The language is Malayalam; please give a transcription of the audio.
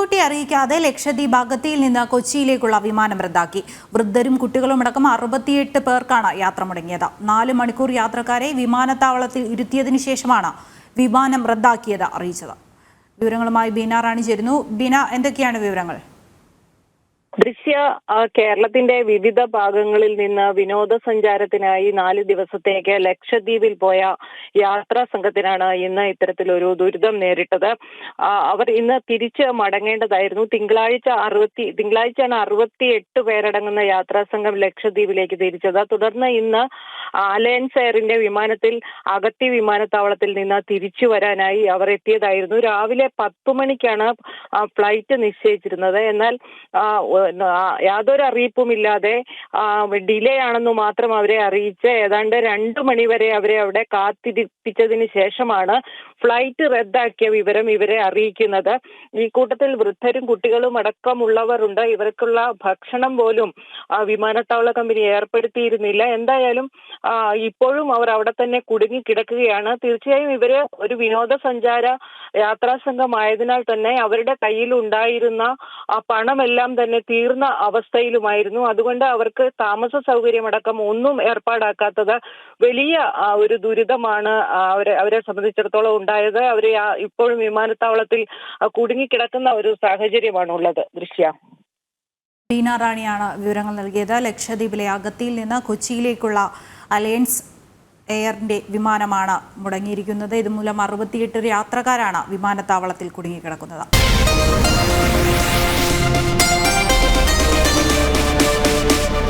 മുൻകൂട്ടി അറിയിക്കാതെ ലക്ഷദ്വീപ് അഗത്തിയിൽ നിന്ന് കൊച്ചിയിലേക്കുള്ള വിമാനം റദ്ദാക്കി. വൃദ്ധരും കുട്ടികളുമടക്കം അറുപത്തിയെട്ട് പേർക്കാണ് യാത്ര മുടങ്ങിയത്. നാല് മണിക്കൂർ യാത്രക്കാരെ വിമാനത്താവളത്തിൽ ഇരുത്തിയതിനു ശേഷമാണ് വിമാനം റദ്ദാക്കിയത് അറിയിച്ചത്. വിവരങ്ങളുമായി ബീന റാണി ചേരുന്നു. ബീന എന്തൊക്കെയാണ് വിവരങ്ങൾ? ദൃശ്യ കേരളത്തിന്റെ വിവിധ ഭാഗങ്ങളിൽ നിന്ന് വിനോദസഞ്ചാരത്തിനായി നാല് ദിവസത്തേക്ക് ലക്ഷദ്വീപിൽ പോയ യാത്രാ സംഘത്തിനാണ് ഇന്ന് ഇത്തരത്തിലൊരു ദുരിതം നേരിട്ടത്. അവർ ഇന്ന് തിരിച്ച് മടങ്ങേണ്ടതായിരുന്നു. തിങ്കളാഴ്ച അറുപത്തി തിങ്കളാഴ്ചയാണ് അറുപത്തി എട്ട് പേരടങ്ങുന്ന യാത്രാ സംഘം ലക്ഷദ്വീപിലേക്ക് തിരിച്ചത്. തുടർന്ന് ഇന്ന് അലയൻസ് എയറിന്റെ വിമാനത്തിൽ അഗത്തി വിമാനത്താവളത്തിൽ നിന്ന് തിരിച്ചു വരാനായി അവർ എത്തിയതായിരുന്നു. രാവിലെ പത്തു മണിക്കാണ് ഫ്ലൈറ്റ് നിശ്ചയിച്ചിരുന്നത്. എന്നാൽ ആ, അറിയിപ്പും ഇല്ലാതെ യാതൊരു ഡിലേ ആണെന്ന് മാത്രം അവരെ അറിയിച്ച് ഏതാണ്ട് രണ്ടു മണിവരെ അവരെ അവിടെ കാത്തിരിപ്പിച്ചതിന് ശേഷമാണ് ഫ്ലൈറ്റ് റദ്ദാക്കിയ വിവരം ഇവരെ അറിയിക്കുന്നത്. ഈ കൂട്ടത്തിൽ വൃദ്ധരും കുട്ടികളും അടക്കമുള്ളവരുണ്ട്. ഇവർക്കുള്ള ഭക്ഷണം പോലും വിമാനത്താവള കമ്പനി ഏർപ്പെടുത്തിയിരുന്നില്ല. എന്തായാലും ഇപ്പോഴും അവർ അവിടെ തന്നെ കുടുങ്ങി കിടക്കുകയാണ്. തീർച്ചയായും ഇവർ ഒരു വിനോദസഞ്ചാര യാത്രാ സംഘമായതിനാൽ തന്നെ അവരുടെ കയ്യിൽ ഉണ്ടായിരുന്ന ആ പണമെല്ലാം തന്നെ തീർന്ന അവസ്ഥയിലുമായിരുന്നു. അതുകൊണ്ട് അവർക്ക് താമസ സൗകര്യമടക്കം ഒന്നും ഏർപ്പാടാക്കാത്തത് വലിയ ഒരു ദുരിതമാണ് അവരെ അവരെ സംബന്ധിച്ചിടത്തോളം ഉണ്ടായത്. അവർ ഇപ്പോഴും വിമാനത്താവളത്തിൽ കുടുങ്ങിക്കിടക്കുന്ന ഒരു സാഹചര്യമാണ് ഉള്ളത് ദൃശ്യ. ബീന റാണിയാണ് വിവരങ്ങൾ നൽകിയത്. ലക്ഷദ്വീപിലെ അഗത്തിയിൽ നിന്ന് കൊച്ചിയിലേക്കുള്ള അലയൻസ് എയറിന്റെ വിമാനമാണ് മുടങ്ങിയിരിക്കുന്നത്. ഇതുമൂലം അറുപത്തിയെട്ട് യാത്രക്കാരാണ് വിമാനത്താവളത്തിൽ കുടുങ്ങിക്കിടക്കുന്നത്.